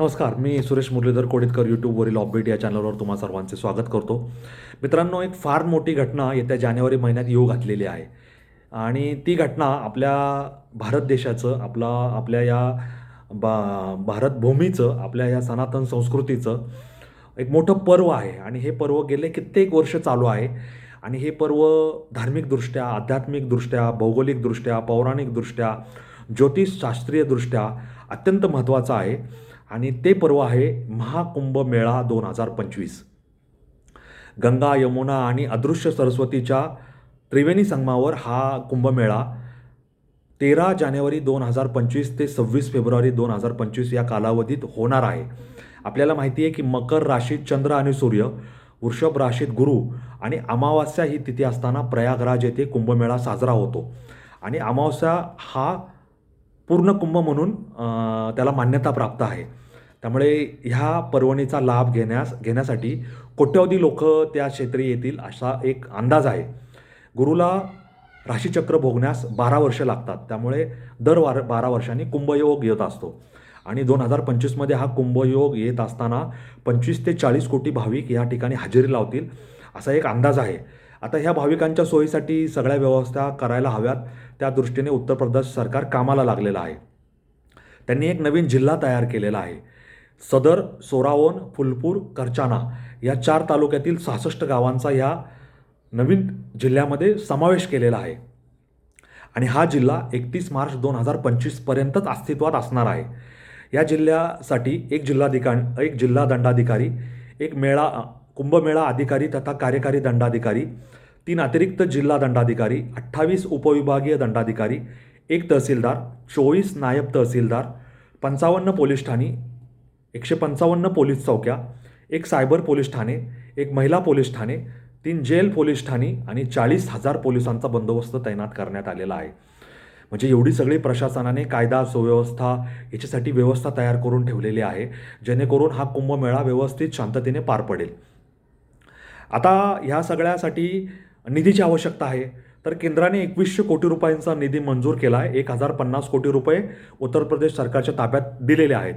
नमस्कार मी सुरेश मुरलीधर कोडितकर यूट्यूबवरील ऑफबीट या चॅनलवर तुम्हा सर्वांचे स्वागत करतो. मित्रांनो एक फार मोठी घटना येत्या जानेवारी महिन्यात येऊ घातलेली आहे. आणि ती घटना आपल्या भारत देशाचं आपला आपल्या या बा भारत भूमीचं आपल्या या सनातन संस्कृतीचं एक मोठं पर्व आहे. आणि हे पर्व गेले कित्येक वर्ष चालू आहे. आणि हे पर्व धार्मिकदृष्ट्या आध्यात्मिकदृष्ट्या भौगोलिकदृष्ट्या पौराणिकदृष्ट्या ज्योतिषशास्त्रीयदृष्ट्या अत्यंत महत्त्वाचं आहे. आणि ते पर्व आहे महाकुंभ मेळा दोन हजार पंचवीस. गंगा यमुना आणि अदृश्य सरस्वतीच्या त्रिवेणी संगमावर हा कुंभमेळा तेरा जानेवारी दोन हजार पंचवीस ते सव्वीस फेब्रुवारी दोन हजार पंचवीस या कालावधीत होणार आहे. आपल्याला माहिती आहे की मकर राशीत चंद्र आणि सूर्य वृषभ राशीत गुरु आणि अमावास्या ही तिथी असताना प्रयागराज येथे कुंभमेळा साजरा होतो. आणि अमावस्या हा पूर्ण कुंभ म्हणून त्याला मान्यता प्राप्त आहे. त्यामुळे ह्या पर्वणीचा लाभ घेण्यास घेण्यासाठी कोट्यवधी लोक त्या क्षेत्री येतील असा एक अंदाज आहे. गुरुला राशीचक्र भोगण्यास बारा वर्ष लागतात. त्यामुळे दर वार बारा वर्षांनी कुंभयोग येत असतो. आणि दोन हजार पंचवीसमध्ये हा कुंभयोग येत असताना पंचवीस ते चाळीस कोटी भाविक या ठिकाणी हजेरी लावतील असा एक अंदाज आहे. आता ह्या भाविकांच्या सोयीसाठी सगळ्या व्यवस्था करायला हव्यात. त्या दृष्टीने उत्तर प्रदेश सरकार कामाला लागलेलं आहे. त्यांनी एक नवीन जिल्हा तयार केलेला आहे. सदर सोरावन फुलपूर करचाना या चार तालुक्यातील सहासष्ट गावांचा या नवीन जिल्ह्यामध्ये समावेश केलेला आहे. आणि हा जिल्हा एकतीस मार्च दोन हजार पंचवीसपर्यंतच अस्तित्वात असणार आहे. या जिल्ह्यासाठी एक जिल्हाधिका एक जिल्हा दंडाधिकारी एक मेळा कुंभमेळा अधिकारी तथा कार्यकारी दंडाधिकारी तीन अतिरिक्त जिल्हा दंडाधिकारी अठ्ठावीस उपविभागीय दंडाधिकारी एक तहसीलदार चोवीस नायब तहसीलदार पंचावन्न पोलीस ठाणी एकशे पंचावन्न पोलीस चौक्या एक सायबर पोलीस ठाणे एक महिला पोलीस ठाणे तीन जेल पोलीस ठाणी आणि चाळीस हजार पोलिसांचा बंदोबस्त तैनात करण्यात आलेला आहे. म्हणजे एवढी सगळी प्रशासनाने कायदा सुव्यवस्था याच्यासाठी व्यवस्था तयार करून ठेवलेली आहे जेणेकरून हा कुंभमेळा व्यवस्थित शांततेने पार पडेल. आता ह्या सगळ्यासाठी निधीची आवश्यकता आहे. तर केंद्राने एकवीसशे कोटी रुपयांचा निधी मंजूर केला आहे. एक हजार पन्नास कोटी रुपये उत्तर प्रदेश सरकारच्या ताब्यात दिलेले आहेत.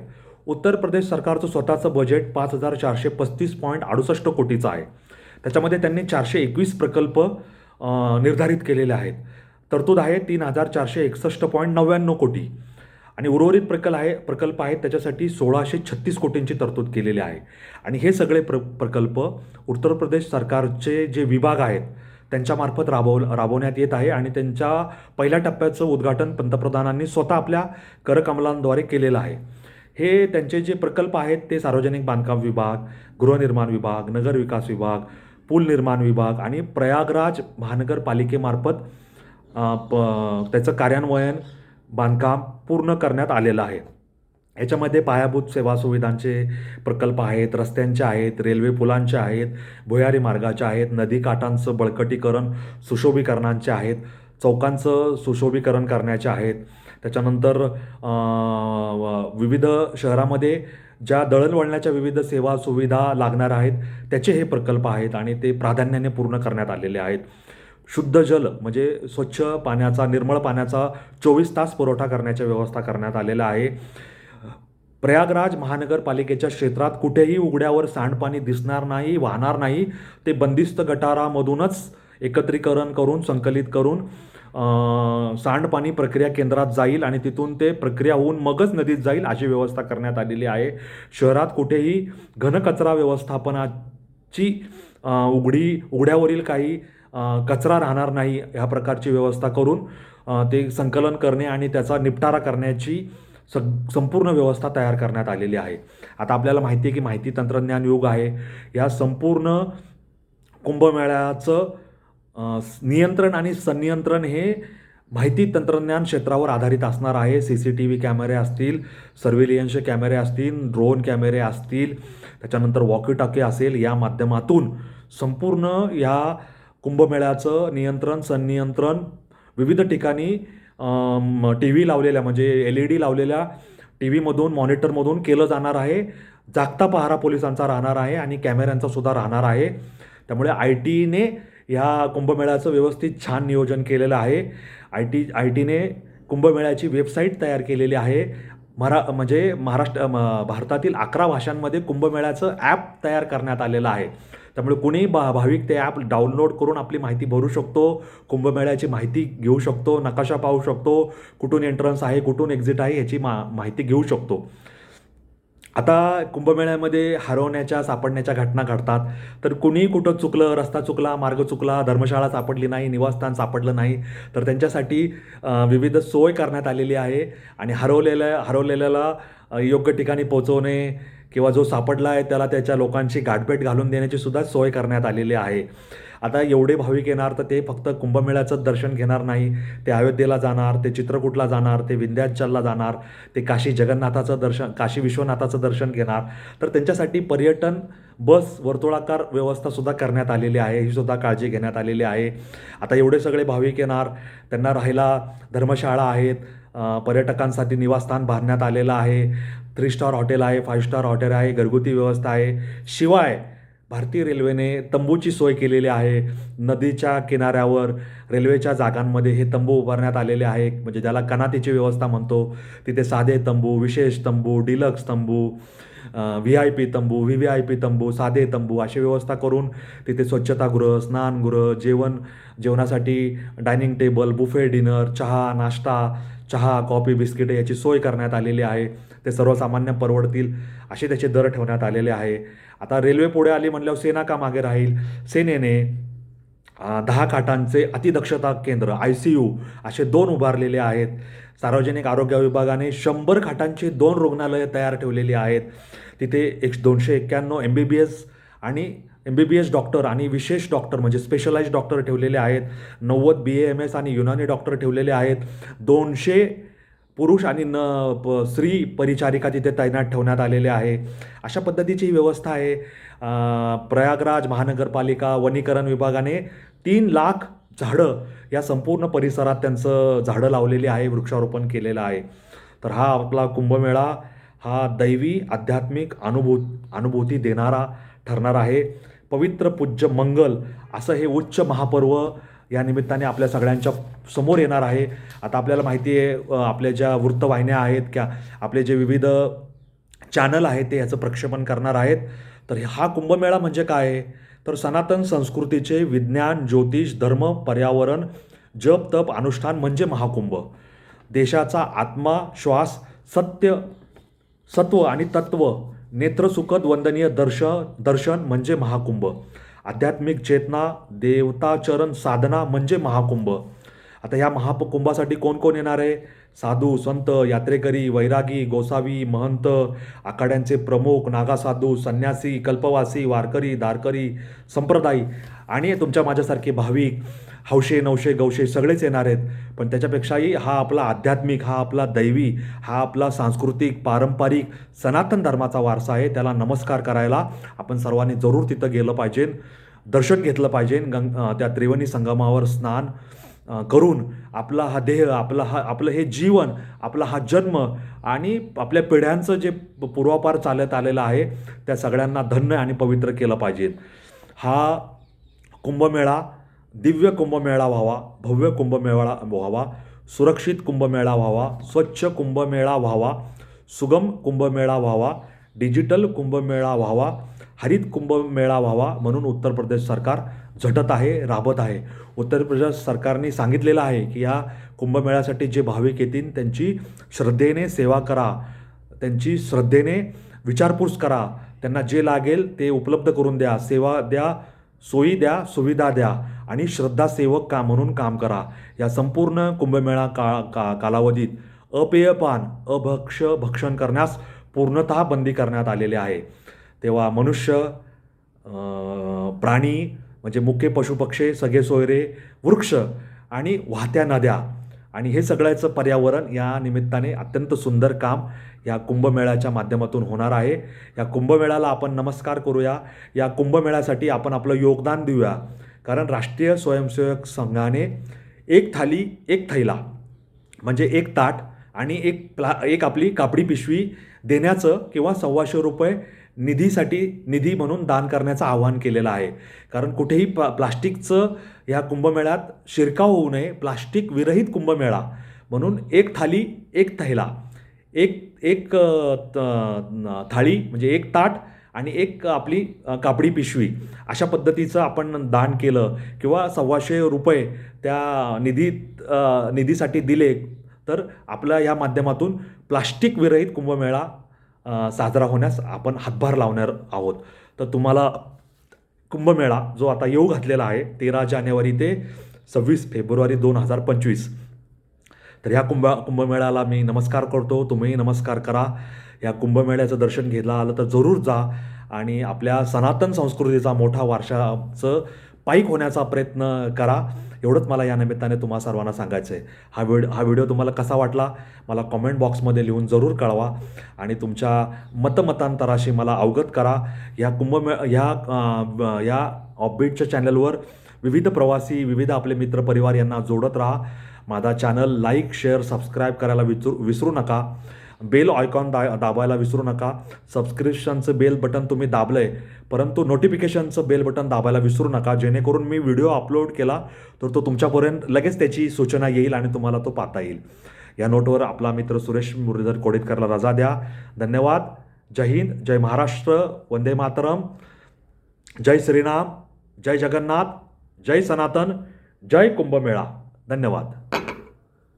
उत्तर प्रदेश सरकारचं स्वतःचं बजेट पाच हजार चारशे पस्तीस पॉईंट अडुसष्ट कोटीचं आहे. त्याच्यामध्ये त्यांनी चारशे एकवीस प्रकल्प निर्धारित केलेले आहेत. तरतूद आहे तीन हजार चारशे एकसष्ट पॉईंट नव्याण्णव कोटी. आणि उर्वरित प्रकल्प आहे प्रकल्प आहेत त्याच्यासाठी सोळाशे छत्तीस कोटींची तरतूद केलेली आहे. आणि हे सगळे प्र प्रकल्प उत्तर प्रदेश सरकारचे जे विभाग आहेत त्यांच्यामार्फत राबव राबवण्यात येत आहे आणि त्यांच्या पहिल्या टप्प्याचं उद्घाटन पंतप्रधानांनी स्वतः आपल्या करकमलांद्वारे केलेलं आहे. हे त्यांचे जे प्रकल्प आहेत ते सार्वजनिक बांधकाम विभाग गृहनिर्माण विभाग नगर विकास विभाग पूल निर्माण विभाग आणि प्रयागराज महानगरपालिकेमार्फत प त्याचं कार्यान्वयन बांधकाम पूर्ण करण्यात आलेलं आहे. याच्यामध्ये पायाभूत सेवा सुविधांचे प्रकल्प आहेत रस्त्यांचे आहेत रेल्वे पुलांचे आहेत भुयारी मार्गाचे आहेत नदीकाठांचं बळकटीकरण सुशोभीकरणांचे आहेत चौकांचं सुशोभीकरण करण्याचे आहेत. त्याच्यानंतर विविध शहरामध्ये ज्या दळणवळणाच्या विविध सेवा सुविधा लागणार आहेत त्याचे हे प्रकल्प आहेत आणि ते प्राधान्याने पूर्ण करण्यात आलेले आहेत. शुद्ध जल म्हणजे स्वच्छ पाण्याचा निर्मळ पाण्याचा चोवीस तास पुरवठा करण्याच्या व्यवस्था करण्यात आलेला आहे. प्रयागराज महानगरपालिकेच्या क्षेत्रात कुठेही उघड्यावर सांडपाणी दिसणार नाही वाहणार नाही. ते बंदिस्त गटारामधूनच एकत्रीकरण करून संकलित करून सांडपाणी प्रक्रिया केंद्रात जाईल आणि तिथून ते प्रक्रिया होऊन मगच नदीत जाईल अशी व्यवस्था करण्यात आलेली आहे. शहरात कुठेही घनकचरा व्यवस्थापनाची उघडी उघड्यावरील काही कचरा राहणार नाही ह्या प्रकारची व्यवस्था करून ते संकलन करणे आणि त्याचा निपटारा करण्याची सग संपूर्ण व्यवस्था तयार करण्यात आलेली आहे. आता आपल्याला माहिती आहे की माहिती तंत्रज्ञान युग आहे. या संपूर्ण कुंभमेळ्याचं नियंत्रण आणि संनियंत्रण हे माहिती तंत्रज्ञान क्षेत्रावर आधारित असणार आहे. सी सी टी व्ही कॅमेरे असतील सर्व्हिलियन्सचे कॅमेरे असतील ड्रोन कॅमेरे असतील त्याच्यानंतर वॉकी टॉकी असेल या माध्यमातून संपूर्ण या कुंभमेळ्याचं नियंत्रण संनियंत्रण विविध ठिकाणी टी व्ही लावलेल्या म्हणजे एल ई डी लावलेल्या टी व्हीमधून मॉनिटरमधून केलं जाणार आहे. जागता पहारा पोलिसांचा राहणार आहे आणि कॅमेऱ्यांचा सुद्धा राहणार आहे. त्यामुळे आय टीने ह्या कुंभमेळ्याचं व्यवस्थित छान नियोजन केलेलं आहे. आय टी आय टीने कुंभमेळ्याची वेबसाईट तयार केलेली आहे. मरा म्हणजे महाराष्ट्र म- भारतातील अकरा भाषांमध्ये कुंभमेळ्याचं ॲप तयार करण्यात आलेलं आहे. त्यामुळे कुणीही भा भाविक ते ॲप डाउनलोड करून आपली माहिती भरू शकतो कुंभमेळ्याची माहिती घेऊ शकतो नकाशा पाहू शकतो कुठून एंट्रन्स आहे कुठून एक्झिट आहे याची मा माहिती घेऊ शकतो. आता कुंभमेळ्यामध्ये हरवण्याच्या सापडण्याच्या घटना घडतात. तर कुणीही कुठं चुकलं रस्ता चुकला मार्ग चुकला धर्मशाळा सापडली नाही निवासस्थान सापडलं नाही तर त्यांच्यासाठी विविध सोय करण्यात आलेली आहे. आणि हरवलेल्या हरवलेल्याला योग्य ठिकाणी पोहोचवणे किंवा जो सापडला आहे त्याला त्याच्या लोकांची गाठभेट घालून देण्याची सुद्धा सोय करण्यात आलेली आहे. आता एवढे भाविक येणार तर ते फक्त कुंभमेळ्याचं दर्शन घेणार नाही. ते अयोध्येला जाणार ते चित्रकूटला जाणार ते विंध्याचलला जाणार ते काशी जगन्नाथाचं दर्शन काशी विश्वनाथाचं दर्शन घेणार. तर त्यांच्यासाठी पर्यटन बस वर्तुळाकार व्यवस्थासुद्धा करण्यात आलेली आहे. ही सुद्धा काळजी घेण्यात आलेली आहे. आता एवढे सगळे भाविक येणार त्यांना राहायला धर्मशाळा आहेत पर्यटकांसाठी निवासस्थान बांधण्यात आलेलं आहे. थ्री स्टार हॉटेल आहे फाईव्ह स्टार हॉटेल आहे घरगुती व्यवस्था आहे. शिवाय भारतीय रेल्वेने तंबूची सोय केलेली आहे. नदीच्या किनाऱ्यावर रेल्वेच्या जागांमध्ये हे तंबू उभारण्यात आलेले आहे. म्हणजे ज्याला कनातीची व्यवस्था म्हणतो तिथे साधे तंबू विशेष तंबू डिलक्स तंबू व्ही आय पी तंबू व्ही व्ही आय पी तंबू साधे तंबू अशी व्यवस्था करून तिथे स्वच्छतागृह स्नानगृह जेवण जेवणासाठी डायनिंग टेबल बुफे डिनर चहा नाश्ता चहा कॉफी बिस्किटे याची सोय करण्यात आलेली आहे. ते सर्वसामान्य परवडतील असे त्याचे दर ठेवण्यात आलेले आहे. आता रेल्वे पुढे आली म्हणल्यावर सेना का मागे राहील? सेनेने दहा खाटांचे अतिदक्षता केंद्र आय सी यू असे दोन उभारलेले आहेत. सार्वजनिक आरोग्य विभागाने शंभर खाटांचे दोन रुग्णालयं तयार ठेवलेली आहेत. तिथे एक दोनशे एक्क्याण्णव एम बी बी एस आणि M B B S doctor आणि विशेष डॉक्टर म्हणजे स्पेशलाइज डॉक्टर ठेवलेले आहेत. नव्वद बी ए एम एस आणि युनानी डॉक्टर ठेवलेले आहेत. दोनशे पुरुष आणि न प स्त्री परिचारिका तिथे तैनात ठेवण्यात आलेले आहे. अशा पद्धतीची ही व्यवस्था आहे. प्रयागराज महानगरपालिका वनीकरण विभागाने तीन लाख झाडं या संपूर्ण परिसरात त्यांचं झाडं लावलेली आहे वृक्षारोपण केलेलं आहे. तर हा आपला कुंभमेळा हा दैवी आध्यात्मिक अनुभूत अनुभूती देणारा ठरणार आहे. पवित्र पूज्य मंगल असं हे उच्च महापर्व या निमित्ताने आपल्या सगळ्यांच्या समोर येणार आहे. आता आपल्याला माहिती आहे आपल्या ज्या वृत्तवाहिन्या आहेत क्या आपले जे विविध चॅनल आहेत ते याचं प्रक्षेपण करणार आहेत. तर हा कुंभमेळा म्हणजे काय? आहे? तर सनातन संस्कृतीचे विज्ञान ज्योतिष धर्म पर्यावरण जप तप अनुष्ठान म्हणजे महाकुंभ. देशाचा आत्मा श्वास सत्य सत्व आणि तत्व नेत्रसुखद वंदनीय दर्शन दर्शन म्हणजे महाकुंभ. आध्यात्मिक चेतना देवताचरण साधना म्हणजे महाकुंभ. आता ह्या महाकुंभासाठी कोण कोण येणार आहे? साधू संत यात्रेकरी वैरागी गोसावी महंत आखाड्यांचे प्रमुख नागासाधू संन्यासी कल्पवासी वारकरी दारकरी संप्रदायी आणि तुमच्या माझ्यासारखे भाविक. हौशे नवशे गौशे सगळेच येणार आहेत. पण त्याच्यापेक्षाही हा आपला आध्यात्मिक हा आपला दैवी हा आपला सांस्कृतिक पारंपरिक सनातन धर्माचा वारसा आहे त्याला नमस्कार करायला आपण सर्वांनी जरूर तिथं गेलं पाहिजे दर्शन घेतलं पाहिजे गंग त्या त्रिवेणी संगमावर स्नान करून आपला हा देह आपला हा आपलं हे जीवन आपला हा जन्म आणि आपल्या पिढ्यांचं जे पूर्वापार चालत आलेलं आहे त्या सगळ्यांना धन्य आणि पवित्र केलं पाहिजे. हा कुंभमेळा दिव्य कुंभमेळा व्हावा भव्य कुंभमेळा व्हावा सुरक्षित कुंभमेळा व्हावा स्वच्छ कुंभमेळा व्हावा सुगम कुंभमेळा व्हावा डिजिटल कुंभमेळा व्हावा हरित कुंभमेळा व्हावा म्हणून उत्तर प्रदेश सरकार झटत आहे राबत आहे. उत्तर प्रदेश सरकारने सांगितलेलं आहे की या कुंभमेळ्यासाठी जे भाविक येतील त्यांची श्रद्धेने सेवा करा त्यांची श्रद्धेने विचारपूस करा त्यांना जे लागेल ते उपलब्ध करून द्या सेवा द्या सोयी द्या सुविधा द्या. आणि श्रद्धासेवक का म्हणून काम करा. या संपूर्ण कुंभमेळा का का कालावधीत अपेयपान अभक्ष भक्षण करण्यास पूर्णतः बंदी करण्यात आलेले आहे. तेव्हा मनुष्य प्राणी म्हणजे मुख्य पशुपक्षी सगळे सोयरे वृक्ष आणि वाहत्या नद्या आणि हे सगळ्याचं पर्यावरण या निमित्ताने अत्यंत सुंदर काम या कुंभमेळ्याच्या माध्यमातून होणार आहे. या कुंभमेळ्याला आपण नमस्कार करूया. या कुंभमेळ्यासाठी आपण आपलं योगदान देऊया. कारण राष्ट्रीय स्वयंसेवक संघाने एक थाली एक थैला म्हणजे एक ताट आणि एक प्ला एक आपली कापडी पिशवी देण्याचं किंवा सव्वाशे रुपये निधीसाठी निधी म्हणून दान करण्याचं आवाहन केलेलं आहे. कारण कुठेही प्ला प्लास्टिकचं या कुंभमेळ्यात शिरकाव होऊ नये. प्लास्टिक विरहित कुंभमेळा म्हणून एक थाली एक थैला एक एक त- थाळी म्हणजे एक ताट आणि एक आपली कापडी पिशवी. अशा पद्धतीचं आपण दान केलं किंवा सव्वाशे रुपये त्या निधीत निधीसाठी दिले तर आपल्या या माध्यमातून प्लास्टिक विरहित कुंभमेळा साजरा होण्यास आपण हातभार लावणार आहोत. तर तुम्हाला कुंभमेळा जो आता येऊ घातलेला आहे तेरा जानेवारी ते सव्वीस फेब्रुवारी दोन हजार पंचवीस. तर ह्या कुंभ कुंभमेळ्याला मी नमस्कार करतो. तुम्हीही नमस्कार करा. या कुंभमेळ्याचं दर्शन घ्यायला आलं तर जरूर जा. आणि आपल्या सनातन संस्कृतीचा मोठा वारशाचं पाईक होण्याचा प्रयत्न करा. एवढंच मला या निमित्ताने तुम्हा सर्वांना सांगायचं आहे हा व्हिड हा व्हिडिओ तुम्हाला कसा वाटला? मला कॉमेंट बॉक्समध्ये लिहून जरूर कळवा. आणि तुमच्या मतमतांतराशी मला अवगत करा. या कुंभमे ह्या या ऑपबीटच्या चॅनलवर विविध प्रवासी विविध आपले मित्रपरिवार यांना जोडत राहा. माझा चॅनल लाईक शेअर सबस्क्राईब करायला विचरू विसरू नका. बेल ऑयकॉन दा दाबायला विसरू नका. सबस्क्रिप्शनचं बेल बटन तुम्ही दाबलं आहे परंतु नोटिफिकेशनचं बेल बटन दाबायला विसरू नका. जेणेकरून मी व्हिडिओ अपलोड केला तर तो तुमच्यापर्यंत लगेच त्याची सूचना येईल आणि तुम्हाला तो पाहता येईल. या नोटवर आपला मित्र सुरेश मुरलीधर कोडेतकरला रजा द्या. धन्यवाद. जय हिंद. जय महाराष्ट्र. वंदे मातरम. जय श्रीराम. जय जगन्नाथ. जय सनातन. जय कुंभमेळा. धन्यवाद.